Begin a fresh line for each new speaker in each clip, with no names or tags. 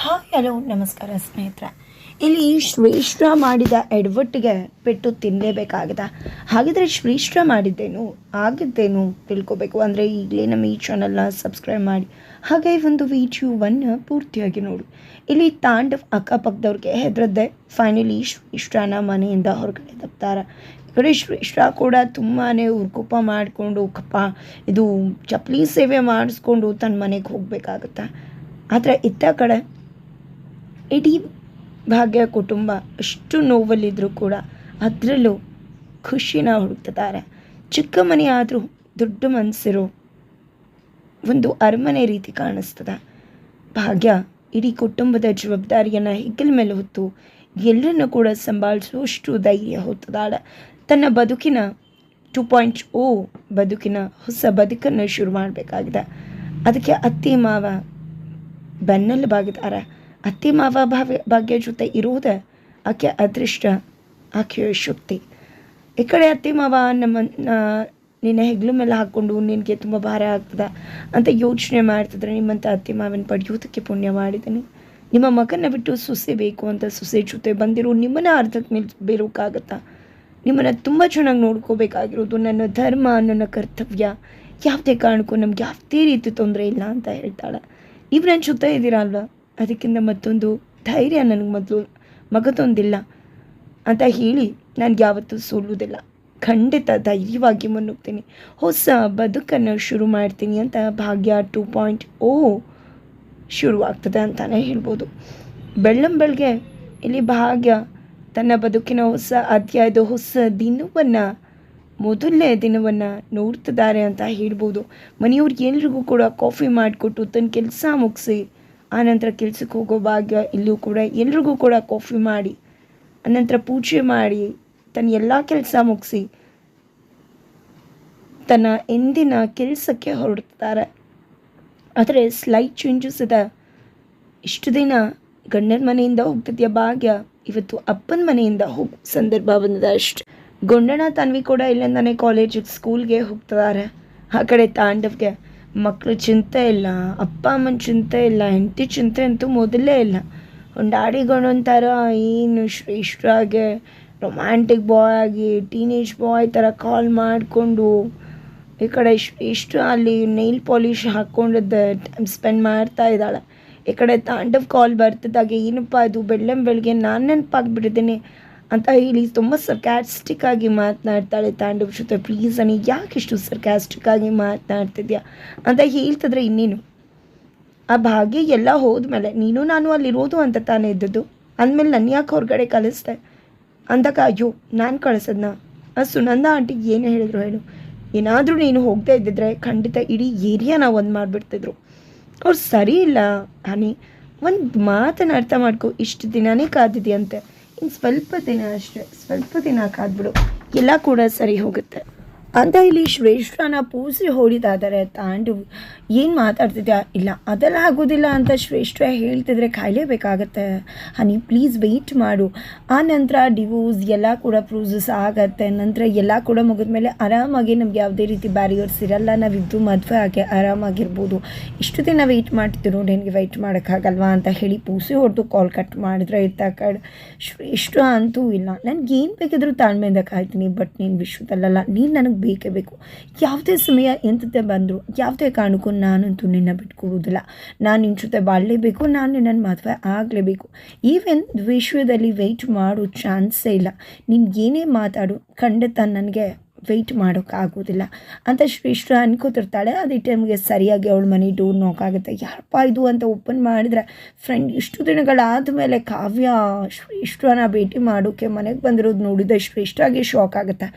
Hi hello, ನಮಸ್ಕಾರ ಸ್ನೇಹಿತರೆ. ಇಲ್ಲಿ ಶ್ರೇಷ್ಠ ಮಾಡಿದ ಎಡ್ವಟ್ಟಿಗೆ ಪೆಟ್ಟು ತಿನ್ನಲೇಬೇಕಾಗಿದೆ ಹಾಗಿದ್ರೆ ಶ್ರೇಷ್ಠ ಮಾಡಿದ್ದೇನು, ಆಗಿದ್ದೇನು ತಿಳ್ಕೊಬೇಕು? ಅಂದರೆ ಈಗಲೇ ನಮ್ಮ ಈ ಚಾನಲ್ನ ಸಬ್ಸ್ಕ್ರೈಬ್ ಮಾಡಿ. ಹಾಗೆ ಒಂದು ವಿಡಿಯೋವನ್ನು ಪೂರ್ತಿಯಾಗಿ ನೋಡಿ. ಇಲ್ಲಿ ತಾಂಡವ್ ಅಕ್ಕಪಕ್ಕದವ್ರಿಗೆ ಹೆದರದ್ದೆ ಫೈನಲಿ ಶ್ರೇಷ್ಠನ ಮನೆಯಿಂದ ಹೊರಗಡೆ ತಪ್ತಾರೆ. ಕಡೆ ಶ್ರೇಷ್ಠ ಕೂಡ ತುಂಬಾ ಉರ್ಕುಪ ಮಾಡಿಕೊಂಡು ಕಪ್ಪ ಇದು ಚಪ್ಪಲಿ ಸೇವೆ ಮಾಡಿಸ್ಕೊಂಡು ತನ್ನ ಮನೆಗೆ ಹೋಗಬೇಕಾಗತ್ತೆ? ಆದರೆ ಇತ್ತ ಕಡೆ ಇಡೀ ಭಾಗ್ಯ ಕುಟುಂಬ ಅಷ್ಟು ನೋವಲ್ಲಿದ್ದರೂ ಕೂಡ ಅದರಲ್ಲೂ ಖುಷಿನ ಹುಡುಕ್ತಿದ್ದಾರೆ. ಚಿಕ್ಕ ಮನೆ ಆದರೂ ದೊಡ್ಡ ಮನಸ್ಸಿರೋ ಒಂದು ಅರಮನೆ ರೀತಿ ಕಾಣಿಸ್ತದೆ. ಭಾಗ್ಯ ಇಡೀ ಕುಟುಂಬದ ಜವಾಬ್ದಾರಿಯನ್ನು ಹೆಗ್ಗಲ ಮೇಲೆ ಹೊತ್ತು ಎಲ್ಲರನ್ನು ಕೂಡ ಸಂಭಾಳಿಸುವಷ್ಟು ಧೈರ್ಯ ಹೊತ್ತದಾಳೆ. ತನ್ನ ಬದುಕಿನ ಟು ಪಾಯಿಂಟ್ ಓ ಬದುಕಿನ ಹೊಸ ಬದುಕನ್ನು ಶುರು ಮಾಡಬೇಕಾಗಿದೆ. ಅದಕ್ಕೆ ಅತ್ತೆ ಮಾವ ಬೆನ್ನೆಲ್ಲ ಬಾಗಿದ್ದಾರೆ ಅತ್ತಿ ಮಾವ ಭಾವ್ಯ ಭಾಗ್ಯ ಜೊತೆ ಇರುವುದೇ ಆಕೆ ಅದೃಷ್ಟ ಆಕೆಯ ಶಕ್ತಿ. ಈ ಕಡೆ ಅತ್ತಿ ಮಾವ ನಮ್ಮ ನಿನ್ನ ಹೆಗ್ಲು ಮೇಲೆ ಹಾಕ್ಕೊಂಡು ನಿನಗೆ ತುಂಬ ಭಾರ ಆಗ್ತದೆ ಅಂತ ಯೋಚನೆ ಮಾಡ್ತಿದ್ರೆ ನಿಮ್ಮಂಥ ಅತ್ತಿ ಮಾವನ ಪಡೆಯೋದಕ್ಕೆ ಪುಣ್ಯ ಮಾಡಿದ್ದೀನಿ ನಿಮ್ಮ ಮಗನ ಬಿಟ್ಟು ಸೊಸೆ ಬೇಕು ಅಂತ ಸೊಸೆ ಜೊತೆ ಬಂದಿರೋ ನಿಮ್ಮನ್ನ ಅರ್ಧಕ್ಕೆ ನಿಲ್ಲಿಸ್ಬೇರೋಕ್ಕಾಗತ್ತಾ ನಿಮ್ಮನ್ನು ತುಂಬ ಚೆನ್ನಾಗಿ ನೋಡ್ಕೋಬೇಕಾಗಿರೋದು ನನ್ನ ಧರ್ಮ, ನನ್ನ ಕರ್ತವ್ಯ. ಯಾವುದೇ ಕಾರಣಕ್ಕೂ ನಮ್ಗೆ ಯಾವುದೇ ರೀತಿ ತೊಂದರೆ ಇಲ್ಲ ಅಂತ ಹೇಳ್ತಾಳೆ. ನೀವು ನನ್ನ ಜೊತೆ ಇದ್ದೀರಾ ಅಲ್ವಾ ಅದಕ್ಕಿಂತ ಮತ್ತೊಂದು ಧೈರ್ಯ ನನಗೆ ಮೊದಲು ಮಗದೊಂದಿಲ್ಲ ಅಂತ ಹೇಳಿ ನನಗೆ ಯಾವತ್ತೂ ಸೋಲುವುದಿಲ್ಲ. ಖಂಡಿತ ಧೈರ್ಯವಾಗಿ ಮುನ್ನುಗ್ತೀನಿ. ಹೊಸ ಬದುಕನ್ನು ಶುರು ಮಾಡ್ತೀನಿ ಅಂತ ಭಾಗ್ಯ ಟೂ ಪಾಯಿಂಟ್ ಓ ಶುರುವಾಗ್ತದೆ ಅಂತಲೇ ಹೇಳ್ಬೋದು. ಬೆಳ್ಳಂಬೆಳಗ್ಗೆ ಇಲ್ಲಿ ಭಾಗ್ಯ ತನ್ನ ಬದುಕಿನ ಹೊಸ ಅಧ್ಯಾಯದ ಹೊಸ ದಿನವನ್ನು, ಮೊದಲನೇ ದಿನವನ್ನು ನೋಡ್ತಿದ್ದಾರೆ ಅಂತ ಹೇಳ್ಬೋದು. ಮನೆಯವ್ರಿಗೆ ಎಲ್ರಿಗೂ ಕೂಡ ಕಾಫಿ ಮಾಡಿಕೊಟ್ಟು ತನ್ನ ಕೆಲಸ ಮುಗಿಸಿ ಆನಂತರ ಕೆಲ್ಸಕ್ಕೆ ಹೋಗೋ ಭಾಗ್ಯ ಇಲ್ಲೂ ಕೂಡ, ಎಲ್ರಿಗೂ ಕೂಡ ಕಾಫಿ ಮಾಡಿ ಆನಂತರ ಪೂಜೆ ಮಾಡಿ, ತನ್ನ ಎಲ್ಲ ಕೆಲಸ ಮುಗಿಸಿ, ತನ್ನ ಎಂದಿನ ಕೆಲಸಕ್ಕೆ ಹೊರಡ್ತಾರೆ. ಆದರೆ ಸ್ಲೈಟ್ ಚೇಂಜಸ್ ಇದೆ. ಇಷ್ಟು ದಿನ ಗಂಡನ ಮನೆಯಿಂದ ಹೋಗ್ತಿದ್ಯ ಭಾಗ್ಯ? ಇವತ್ತು ಅಪ್ಪನ ಮನೆಯಿಂದ ಹೋಗೋ ಸಂದರ್ಭ ಬಂದಿದೆ ಅಷ್ಟು. ಗೊಂಡಣ ತನ್ವಿ ಕೂಡ ಇಲ್ಲಿಂದಾನೆ ಕಾಲೇಜಿಗೆ ಸ್ಕೂಲ್ಗೆ ಹೋಗ್ತಿದ್ದಾರೆ. ಆ ಕಡೆ ತಾಂಡವ್ಗೆ. ಮಕ್ಕಳು ಚಿಂತೆ ಇಲ್ಲ, ಅಪ್ಪ ಅಮ್ಮನ ಚಿಂತೆ ಇಲ್ಲ, ಹೆಂಡತಿ ಚಿಂತೆ ಅಂತೂ ಮೊದಲೇ ಇಲ್ಲ. ಒಂಥರ ಏನು ಇಷ್ಟಾಗೆ ರೊಮ್ಯಾಂಟಿಕ್ ಬಾಯ್ ಆಗಿ ಟೀನೇಜ್ ಬಾಯ್ ಥರ ಕಾಲ್ ಮಾಡಿಕೊಂಡು, ಈ ಕಡೆ ಶ್ರೇಷ್ಠ ಅಲ್ಲಿ ನೈಲ್ ಪಾಲಿಷ್ ಹಾಕ್ಕೊಂಡಿದ್ದೆ ಟೈಮ್ ಸ್ಪೆಂಡ್ ಮಾಡ್ತಾ ಇದ್ದಾಳೆ. ಈ ಕಡೆ ತಾಂಡವ್ ಕಾಲ್ ಬರ್ತಿದ್ದಾಗೆ, ಏನಪ್ಪ ಅದು ಬೆಳ್ಳಂ ಬೆಳಗ್ಗೆ ನಾನು ನೆನಪಾಗ್ಬಿಟ್ಟಿದ್ದೀನಿ. ಅಂತ ಹೇಳಿ ತುಂಬ ಸರ್ಕ್ಯಾಸ್ಟಿಕ್ ಆಗಿ ಮಾತನಾಡ್ತಾಳೆ ತಾಂಡವ್ ಜೊತೆ ಪ್ಲೀಸ್ ನನಗೆ ಯಾಕೆ ಇಷ್ಟು ಸರ್ಕ್ಯಾಸ್ಟಿಕ್ ಆಗಿ ಮಾತನಾಡ್ತಿದ್ಯಾ? ಅಂತ ಹೇಳ್ತಿದ್ರೆ ಇನ್ನೇನು? ಆ ಭಾಗ್ಯ ಎಲ್ಲ ಹೋದ್ಮೇಲೆ, ನೀನು ನಾನು ಅಲ್ಲಿರೋದು ಅಂತ ತಾನೇ ಇದ್ದದ್ದು. ಅಂದಮೇಲೆ ನನ್ನ ಯಾಕೆ ಹೊರಗಡೆ ಕಲಿಸ್ದೆ ಅಂದಾಗ, ಅಯ್ಯೋ, ನಾನು ಕಳಿಸದ್ನ? ಆ ಸುನಂದ ಆಂಟಿಗೆ ಏನು ಹೇಳಿದ್ರು ಹೇಳು? ಏನಾದರೂ ನೀನು ಹೋಗ್ತಾ ಇದ್ದಿದ್ರೆ ಖಂಡಿತ ಇಡೀ ಏರಿಯಾನ ಒಂದು ಮಾಡಿಬಿಡ್ತಿದ್ರು. ಅವ್ರು ಸರಿ ಇಲ್ಲ ಹನಿ ಒಂದು ಮಾತನ್ನು ಅರ್ಥ ಮಾಡ್ಕೊ, ಇಷ್ಟು ದಿನನೇ ಕಾದಿದೆಯಂತೆ. ಇನ್ನು ಸ್ವಲ್ಪ ದಿನ ಅಷ್ಟೇ. ಸ್ವಲ್ಪ ದಿನ ಕಾದ್ಬಿಡು ಎಲ್ಲ ಕೂಡ ಸರಿ ಹೋಗುತ್ತೆ. ಅಂತ ಇಲ್ಲಿ ಶ್ರೇಷ್ಠನ ಪೂಜೆ ಹೊಡಿದಾದರೆ ತಾಂಡು ಏನು ಮಾತಾಡ್ತಿದ್ಯಾ? ಇಲ್ಲ, ಅದೆಲ್ಲ ಆಗೋದಿಲ್ಲ ಅಂತ ಶ್ರೇಷ್ಠ ಹೇಳ್ತಿದ್ರೆ ಕಾಯಲೇಬೇಕಾಗತ್ತೆ ಹನಿ ಪ್ಲೀಸ್ ವೆಯ್ಟ್ ಮಾಡು. ಆ ನಂತರ ಡಿವೋರ್ಸ್ ಎಲ್ಲ ಕೂಡ ಪ್ರೂಸಸ್ ಆಗತ್ತೆ. ನಂತರ ಎಲ್ಲ ಕೂಡ ಮುಗಿದ ಮೇಲೆ ಆರಾಮಾಗಿ ನಮ್ಗೆ ಯಾವುದೇ ರೀತಿ ಬ್ಯಾರಿಯರ್ಸ್ ಇರಲ್ಲ. ನಾವಿದ್ದು ಮದುವೆ ಆಗಿ ಆರಾಮಾಗಿರ್ಬೋದು. ಇಷ್ಟು ದಿನ ವೆಯ್ಟ್ ಮಾಡ್ತಿದ್ರು, ನಿನಗೆ ವೆಯ್ಟ್ ಮಾಡೋಕ್ಕಾಗಲ್ವಾ ಅಂತ ಹೇಳಿ ಪೂಸೆ ಹೊಡೆದು ಕಾಲ್ ಕಟ್ ಮಾಡಿದ್ರೆ ಇರ್ತಾ ಕಡೆ ಶ್ರೇಷ್ಠ ಅಂತೂ ಇಲ್ಲ. ನನಗೇನು ಬೇಕಿದ್ರೂ ತಾಳ್ಮೆಯಿಂದ ಕಾಯ್ತೀನಿ ಬಟ್ ನೀನು ವಿಶ್ವದಲ್ಲ ನೀನು ನನಗೆ ಬೇಕೇ ಬೇಕು. ಯಾವುದೇ ಸಮಯ ಎಂಥದ್ದೇ ಬಂದರೂ, ಯಾವುದೇ ಕಾರಣಕ್ಕೂ ನಾನಂತೂ ನಿನ್ನ ಬಿಟ್ಕೊಡುವುದಿಲ್ಲ. ನಾನು ನಿನ್ನ ಜೊತೆ ಬಾಳಲೇಬೇಕು, ನಾನು ನಿನ್ನನ್ನು ಮದುವೆ ಆಗಲೇಬೇಕು. ಈವೆನ್ ವಿಶ್ವದಲ್ಲಿ ವೆಯ್ಟ್ ಮಾಡೋ ಚಾನ್ಸೇ ಇಲ್ಲ. ನೀನು ಏನೇ ಮಾತಾಡು, ಖಂಡಿತ ನನಗೆ ವೆಯ್ಟ್ ಮಾಡೋಕ್ಕಾಗೋದಿಲ್ಲ ಅಂತ ಶ್ರೇಷ್ಠ ಅನ್ಕೋತಿರ್ತಾಳೆ. ಅದೇ ಟೈಮ್ಗೆ ಸರಿಯಾಗಿ ಅವಳ ಮನೆ ಡೋರ್ ನೋಕಾಗುತ್ತೆ ಯಾರಪ್ಪ ಇದು ಅಂತ ಓಪನ್ ಮಾಡಿದ್ರೆ ಫ್ರೆಂಡ್ ಇಷ್ಟು ದಿನಗಳಾದ ಮೇಲೆ ಕಾವ್ಯ ಶ್ರೇಷ್ಠನ ಭೇಟಿ ಮಾಡೋಕ್ಕೆ ಮನೆಗೆ ಬಂದಿರೋದು ನೋಡಿದ ಶ್ರೇಷ್ಠಾಗಿ ಶಾಕ್ ಆಗುತ್ತೆ.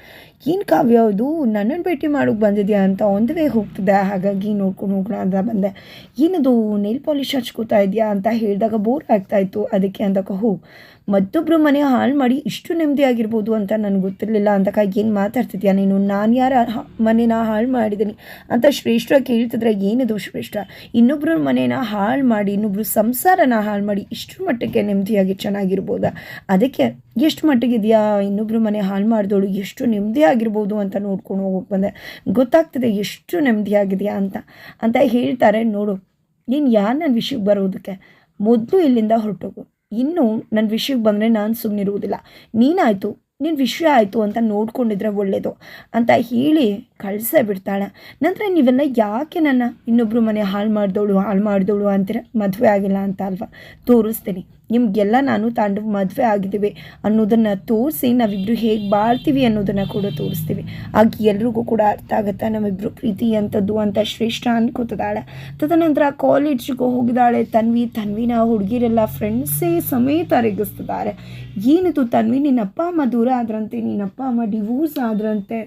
ಏನು ಕಾವ್ಯ ಅದು ನನ್ನನ್ನು ಭೇಟಿ ಮಾಡೋಕ್ಕೆ ಬಂದಿದೆಯಾ ಅಂತ ಒಂದು ವೇ ಹೋಗ್ತಿದೆ. ಹಾಗಾಗಿ ನೋಡ್ಕೊಂಡು ಹೋಗೋಣ ಅಂತ ಬಂದೆ. ಏನದು ನೇಲ್ ಪಾಲಿಶ್ ಹಚ್ಕೋತಾ ಇದೆಯಾ ಅಂತ ಹೇಳಿದಾಗ ಬೋರ್ ಆಗ್ತಾಯಿತ್ತು ಅದಕ್ಕೆ ಅಂದಾಗ, ಹೋ ಮತ್ತೊಬ್ಬರು ಮನೆ ಹಾಳು ಮಾಡಿ ಇಷ್ಟು ನೆಮ್ಮದಿ ಆಗಿರ್ಬೋದು ಅಂತ ನನಗೆ ಗೊತ್ತಿರಲಿಲ್ಲ ಅಂತ ಏನು ಮಾತಾಡ್ತಿದ್ಯಾ ನೀನು? ನಾನು ಯಾರ ಮನೇನ ಹಾಳು ಮಾಡಿದ್ದೀನಿ ಅಂತ ಶ್ರೇಷ್ಠ ಕೇಳ್ತಿದ್ರೆ ಏನಿದು ಶ್ರೇಷ್ಠ? ಇನ್ನೊಬ್ಬರ ಮನೇನ ಹಾಳು ಮಾಡಿ ಇನ್ನೊಬ್ಬರು ಸಂಸಾರನ ಹಾಳು ಮಾಡಿ ಇಷ್ಟು ಮಟ್ಟಕ್ಕೆ ನೆಮ್ಮದಿಯಾಗಿ ಚೆನ್ನಾಗಿರ್ಬೋದಾ? ಅದಕ್ಕೆ ಎಷ್ಟು ಮಟ್ಟಿಗಿದೆಯಾ ಇನ್ನೊಬ್ಬರು ಮನೆ ಹಾಳು ಮಾಡಿದವಳು ಎಷ್ಟು ನೆಮ್ಮದಿಯಾಗಿರ್ಬೋದು ಅಂತ ನೋಡ್ಕೊಂಡು ಹೋಗೋಕೆ ಬಂದೆ. ಗೊತ್ತಾಗ್ತದೆ ಎಷ್ಟು ನೆಮ್ಮದಿಯಾಗಿದೆಯಾ ಅಂತ. ಅಂತ ಹೇಳ್ತಾರೆ, ನೋಡು, ನೀನು ಯಾರು ನನ್ನ ವಿಷಯಕ್ಕೆ ಬರೋದಕ್ಕೆ? ಮೊದಲು ಇಲ್ಲಿಂದ ಹೊರಟೋಗು. ಇನ್ನು ನನ್ನ ವಿಷಯಕ್ಕೆ ಬಂದರೆ ನಾನು ಸುಮ್ಮನಿರುವುದಿಲ್ಲ ನೀನಾಯಿತು ನಿನ್ನ ವಿಷಯ ಆಯಿತು ಅಂತ ನೋಡ್ಕೊಂಡಿದ್ರೆ ಒಳ್ಳೆಯದು ಅಂತ ಹೇಳಿ ಕಳಿಸೇ ಬಿಡ್ತಾಳೆ. ನಂತರ ನೀವೆಲ್ಲ ಯಾಕೆ ನನ್ನ ಇನ್ನೊಬ್ಬರು ಮನೆ ಹಾಳು ಮಾಡಿದವಳು ಹಾಳು ಮಾಡಿದವಳು ಅಂತೀರ? ಮದುವೆ ಆಗಿಲ್ಲ ಅಂತ ಅಲ್ವಾ? ತೋರಿಸ್ತೀನಿ. ನಿಮಗೆಲ್ಲ ನಾನು ತಾಂಡು ಮದುವೆ ಆಗಿದ್ದೀವಿ ಅನ್ನೋದನ್ನು ತೋರಿಸಿ ನಾವಿಬ್ಬರು ಹೇಗೆ ಬಾಳ್ತೀವಿ ಅನ್ನೋದನ್ನು ಕೂಡ ತೋರಿಸ್ತೀವಿ. ಆಗ ಎಲ್ರಿಗೂ ಕೂಡ ಅರ್ಥ ಆಗುತ್ತೆ. ನಮ್ಮಿಬ್ಬರು ಪ್ರೀತಿ ಅಂಥದ್ದು ಅಂತ ಶ್ರೇಷ್ಠ ಅನ್ಕೋತಿದ್ದಾಳೆ ತದನಂತರ ಕಾಲೇಜಿಗೆ ಹೋಗಿದ್ದಾಳೆ ತನ್ವಿ. ತನ್ವಿನ ಹುಡುಗಿರೆಲ್ಲ ಫ್ರೆಂಡ್ಸೇ ಸಮೇತ ರೇಗಿಸ್ತಿದ್ದಾರೆ. ಏನಿದು ತನ್ವಿ? ನಿನ್ನಪ್ಪ ಅಮ್ಮ ದೂರ ಆದ್ರಂತೆ, ನಿನ್ನಪ್ಪ ಅಮ್ಮ ಡಿವೋರ್ಸ್ ಆದ್ರಂತೆ.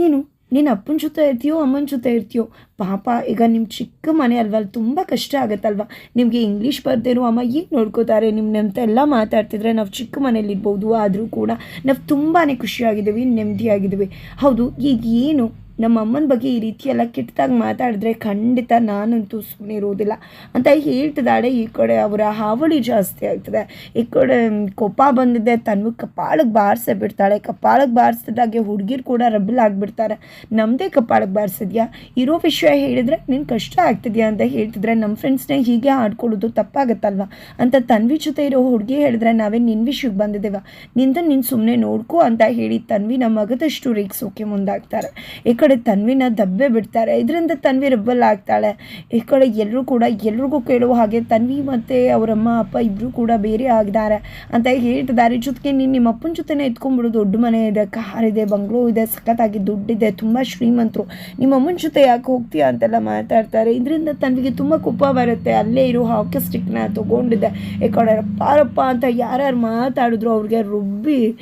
ಏನು? ನಿನ್ನ ಅಪ್ಪನ ಜೊತೆ ಇರ್ತೀಯೋ, ಅಮ್ಮನ ಜೊತೆ ಇರ್ತೀಯೋ, ಪಾಪ, ಈಗ ನಿಮ್ಮ ಚಿಕ್ಕ ಮನೆ ಅಲ್ವಾ ತುಂಬ ಕಷ್ಟ ಆಗುತ್ತಲ್ವ? ನಿಮಗೆ ಇಂಗ್ಲೀಷ್ ಬರ್ದಿರೋ ಅಮ್ಮ ಈಗ ನೋಡ್ಕೋತಾರೆ? ನಿಮ್ಮಂತ ಎಲ್ಲ ಮಾತಾಡ್ತಿದ್ರೆ ನಾವು ಚಿಕ್ಕ ಮನೇಲಿ ಇರ್ಬೋದು, ಆದರೂ ಕೂಡ ನಾವು ತುಂಬಾ ಖುಷಿಯಾಗಿದ್ದೀವಿ, ನೆಮ್ಮದಿಯಾಗಿದ್ದೀವಿ. ಹೌದು, ಈಗ ಏನು? ನಮ್ಮ ಅಮ್ಮನ ಬಗ್ಗೆ ಈ ರೀತಿ ಎಲ್ಲ ಕೆಟ್ಟದಾಗಿ ಮಾತಾಡಿದ್ರೆ ಖಂಡಿತ ನಾನಂತೂ ಸುಮ್ಮನೆ ಇರೋದಿಲ್ಲ ಅಂತ ಹೇಳ್ತಿದ್ದಾಳೆ. ಈ ಕಡೆ ಅವರ ಹಾವಳಿ ಜಾಸ್ತಿ ಆಗ್ತದೆ. ಈ ಕಡೆ ಕೋಪ ಬಂದಿದೆ. ತನ್ನ ಕಪಾಳಕ್ಕೆ ಬಾರಿಸೇ ಬಿಡ್ತಾಳೆ. ಕಪಾಳಕ್ಕೆ ಬಾರಿಸಿದಾಗೆ ಹುಡುಗಿರು ಕೂಡ ರಬ್ಬಲ್ ಆಗಿಬಿಡ್ತಾರೆ. ನಮ್ಮದೇ ಕಪಾಳಕ್ಕೆ ಬಾರಿಸಿದ್ಯಾ? ಇರೋ ವಿಷಯ ಹೇಳಿದರೆ ನಿನ್ನ ಕಷ್ಟ ಆಗ್ತಿದ್ಯಾ ಅಂತ ಹೇಳ್ತಿದ್ರೆ ನಮ್ಮ ಫ್ರೆಂಡ್ಸ್ನೇ ಹೀಗೆ ಆಡ್ಕೊಳ್ಳೋದು ತಪ್ಪಾಗತ್ತಲ್ವ? ಅಂತ ತನ್ವಿ ಜೊತೆ ಇರೋ ಹುಡುಗಿ ಹೇಳಿದ್ರೆ ನಾವೇ ನಿನ್ನ ವಿಷಯಕ್ಕೆ ಬಂದಿದ್ದೇವ? ನಿಂದ ನೀನು ಸುಮ್ಮನೆ ನೋಡ್ಕೋ ಅಂತ ಹೇಳಿ ತನ್ವಿ ನಮ್ಮ ಮಗದಷ್ಟು ರೀಕ್ಸೋಕೆ ಮುಂದಾಗ್ತಾರೆ. ಈ ತನ್ವಿನ ದಬ್ಬೆ ಬಿಡ್ತಾರೆ. ಇದರಿಂದ ತನ್ವಿ ರಬ್ಬಲ್ ಆಗ್ತಾಳೆ. ಈ ಕಡೆ ಎಲ್ಲರೂ ಕೂಡ, ಎಲ್ರಿಗೂ ಕೇಳುವ ಹಾಗೆ ತನ್ವಿ ಮತ್ತು ಅವರಮ್ಮ, ಅಪ್ಪ ಇಬ್ಬರು ಕೂಡ ಬೇರೆ ಆಗಿದ್ದಾರೆ ಅಂತ ಹೇಳ್ತಿದ್ದಾರೆ. ಜೊತೆಗೆ ನೀನು ನಿಮ್ಮ ಅಪ್ಪನ ಜೊತೆನೇ ಎತ್ಕೊಂಡ್ಬಿಡು ದೊಡ್ಡ ಮನೆ ಇದೆ, ಕಾರ್ ಇದೆ, ಬಂಗ್ಲೋ ಇದೆ, ಸಖತ್ತಾಗಿ ದುಡ್ಡಿದೆ, ತುಂಬ ಶ್ರೀಮಂತರು. ನಿಮ್ಮ ಅಮ್ಮನ ಜೊತೆ ಯಾಕೆ ಹೋಗ್ತೀಯಾ ಅಂತೆಲ್ಲ ಮಾತಾಡ್ತಾರೆ. ಇದರಿಂದ ತನ್ವಿಗೆ ತುಂಬ ಕೋಪ ಬರುತ್ತೆ. ಅಲ್ಲೇ ಇರೋ ಹಾಕಿ ಸ್ಟಿಕ್ನ ತೊಗೊಂಡಿದ್ದೆ. ಈ ಕಡೆ ಅಂತ ಯಾರ್ಯಾರು ಮಾತಾಡಿದ್ರು, ಅವ್ರಿಗೆ ರುಬ್ಬಿ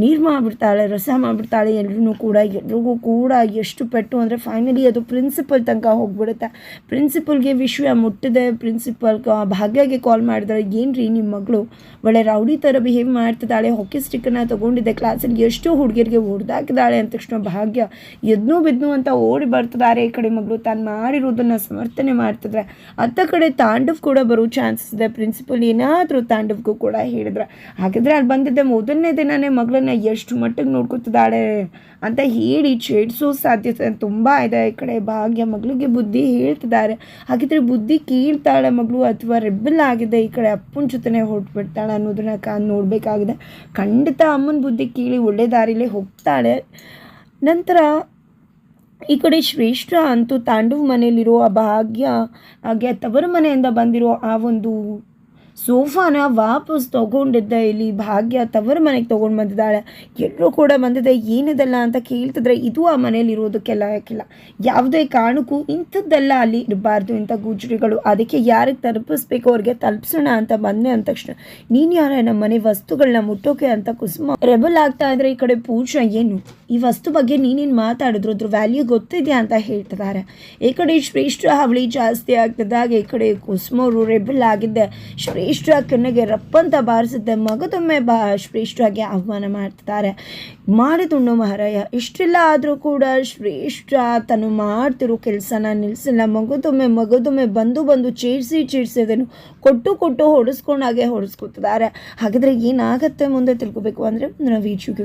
ನೀರು ಮಾಡಿಬಿಡ್ತಾಳೆ, ರಸ ಮಾಡಿಬಿಡ್ತಾಳೆ ಎಲ್ರೂ ಕೂಡ, ಎಲ್ರಿಗೂ ಕೂಡ ಎಷ್ಟು ಪೆಟ್ಟು ಅಂದರೆ ಫೈನಲಿ ಅದು ಪ್ರಿನ್ಸಿಪಲ್ ತನಕ ಹೋಗ್ಬಿಡುತ್ತೆ. ಪ್ರಿನ್ಸಿಪಲ್ಗೆ ವಿಷಯ ಮುಟ್ಟಿದೆ ಪ್ರಿನ್ಸಿಪಲ್ ಭಾಗ್ಯಗೆ ಕಾಲ್ ಮಾಡಿದಾಳೆ ಏನು ರೀ ನಿಮ್ಮ ಮಗಳು? ಒಳ್ಳೆ ರೌಡಿ ಥರ ಬಿಹೇವ್ ಮಾಡ್ತಿದ್ದಾಳೆ ಹಾಕಿ ಸ್ಟಿಕ್ಕನ್ನು ತೊಗೊಂಡಿದ್ದೆ ಕ್ಲಾಸಲ್ಲಿ ಎಷ್ಟೋ ಹುಡುಗಿಯರಿಗೆ ಹೊಡೆದಾಕಿದ್ದಾಳೆ ಅಂದ ತಕ್ಷಣ ಭಾಗ್ಯ ಎದ್ನೂ ಬಿದ್ನು ಅಂತ ಓಡಿ ಬರ್ತಿದ್ದಾರೆ ಈ ಕಡೆ ಮಗಳು, ತಾನು ಮಾಡಿರೋದನ್ನು ಸಮರ್ಥನೆ ಮಾಡ್ತಿದ್ರೆ. ಅತ್ತ ಕಡೆ ತಾಂಡವ್ ಕೂಡ ಬರೋ ಚಾನ್ಸಸ್ ಇದೆ ಪ್ರಿನ್ಸಿಪಲ್ ಏನಾದರೂ ತಾಂಡವ್ಗೂ ಕೂಡ ಹೇಳಿದ್ರೆ. ಹಾಗಿದ್ರೆ ಅಲ್ಲಿ ಬಂದಿದ್ದೆ, ಮೊದಲನೇ ದಿನನೇ ಮಗಳನ್ನ ಎಷ್ಟು ಮಟ್ಟಿಗೆ ನೋಡ್ಕೊತಿದ್ದಾಳೆ ಅಂತ ಹೇಳಿ ಛೇಡಿಸೋ ಸಾಧ್ಯತೆ ತುಂಬ ಇದೆ. ಈ ಕಡೆ ಭಾಗ್ಯ ಮಗಳಿಗೆ ಬುದ್ಧಿ ಹೇಳ್ತಿದ್ದಾರೆ. ಹಾಗಿದ್ರೆ ಬುದ್ಧಿ ಕೀಳ್ತಾಳೆ ಮಗಳು ಅಥವಾ ರೆಬ್ಬಲ್ ಆಗಿದೆ, ಈ ಕಡೆ ಅಪ್ಪನ ಜೊತೆನೇ ಹೊರಟ್ಬಿಡ್ತಾಳೆ ಅನ್ನೋದನ್ನ ಕಾ ನೋಡಬೇಕಾಗಿದೆ. ಖಂಡಿತ ಅಮ್ಮನ ಬುದ್ಧಿ ಕೀಳಿ ಒಳ್ಳೆ ದಾರಿಲೇ ಹೋಗ್ತಾಳೆ. ನಂತರ ಈ ಕಡೆ ಶ್ರೇಷ್ಠ ಅಂತೂ ತಾಂಡವ್ ಮನೆಯಲ್ಲಿರೋ ಆ ಭಾಗ್ಯ, ಹಾಗೆ ತವರು ಮನೆಯಿಂದ ಬಂದಿರೋ ಆ ಒಂದು ಸೋಫಾನ ವಾಪಸ್ ತೊಗೊಂಡಿದ್ದ ಇಲ್ಲಿ ಭಾಗ್ಯ ತವರ ಮನೆಗೆ ತೊಗೊಂಡು ಬಂದಿದ್ದಾಳೆ. ಎಲ್ಲರೂ ಕೂಡ ಬಂದಿದೆ, ಏನಿದೆಲ್ಲ? ಅಂತ ಕೇಳ್ತಿದ್ರೆ, ಇದು ಆ ಮನೇಲಿ ಇರೋದಕ್ಕೆಲ್ಲ ಯಾಕಿಲ್ಲ ಯಾವುದೇ ಕಾರಣಕ್ಕೂ ಇಂಥದ್ದೆಲ್ಲ ಅಲ್ಲಿ ಇರಬಾರ್ದು ಇಂಥ ಗುಜರಿಗಳು. ಅದಕ್ಕೆ ಯಾರಿಗೆ ತಲುಪಿಸ್ಬೇಕು? ಅವ್ರಿಗೆ ತಲುಪಿಸೋಣ ಅಂತ ಬಂದೆ ಅಂದ ತಕ್ಷಣ. ನೀನು ಯಾರ ನಮ್ಮ ಮನೆ ವಸ್ತುಗಳನ್ನ ಮುಟ್ಟೋಕೆ ಅಂತ ಕುಸುಮ ರೆಬಲ್ ಆಗ್ತಾ ಇದ್ರೆ ಈ ಕಡೆ ಪೂಜಾ ಏನು? ಈ ವಸ್ತು ಬಗ್ಗೆ ನೀನೇನು ಮಾತಾಡಿದ್ರು? ಅದ್ರ ವ್ಯಾಲ್ಯೂ ಗೊತ್ತಿದೆಯಾ ಅಂತ ಹೇಳ್ತಿದ್ದಾರೆ ಈ ಕಡೆ ಶ್ರೇಷ್ಠ ಹಾವಳಿ ಜಾಸ್ತಿ ಆಗ್ತಿದ್ದಾಗ ಈ ಕಡೆ ಕುಸುಮರು ರೆಬಲ್ ಆಗಿದ್ದೆ. ಶ್ರೇಷ್ಠ ಕಣ್ಣಿಗೆ ರಪ್ಪಂತ ಬಾರಿಸಿದ್ದೆ. ಮಗದೊಮ್ಮೆ ಬಾ ಶ್ರೇಷ್ಠವಾಗಿ ಆಹ್ವಾನ ಮಾಡ್ತಿದ್ದಾರೆ ಮಾಡಿದುಣ್ಣು ಮಹಾರಾಯ, ಇಷ್ಟೆಲ್ಲ ಆದರೂ ಕೂಡ ಶ್ರೇಷ್ಠ ತನು ಮಾಡ್ತಿರೋ ಕೆಲಸನ ನಿಲ್ಲಿಸಿಲ್ಲ ಮಗದೊಮ್ಮೆ ಮಗದೊಮ್ಮೆ ಬಂದು ಬಂದು ಚೇಡಿಸಿ ಚೇಡಿಸಿದನು ಕೊಟ್ಟು ಕೊಟ್ಟು ಹೊಡೆಸ್ಕೊಂಡಾಗೆ ಹೊಡೆಸ್ಕೊತಿದ್ದಾರೆ ಹಾಗಿದ್ರೆ ಏನಾಗುತ್ತೆ ಮುಂದೆ ತಿಳ್ಕೊಬೇಕು ಅಂದರೆ ನಾವು ಈಚುಗೆ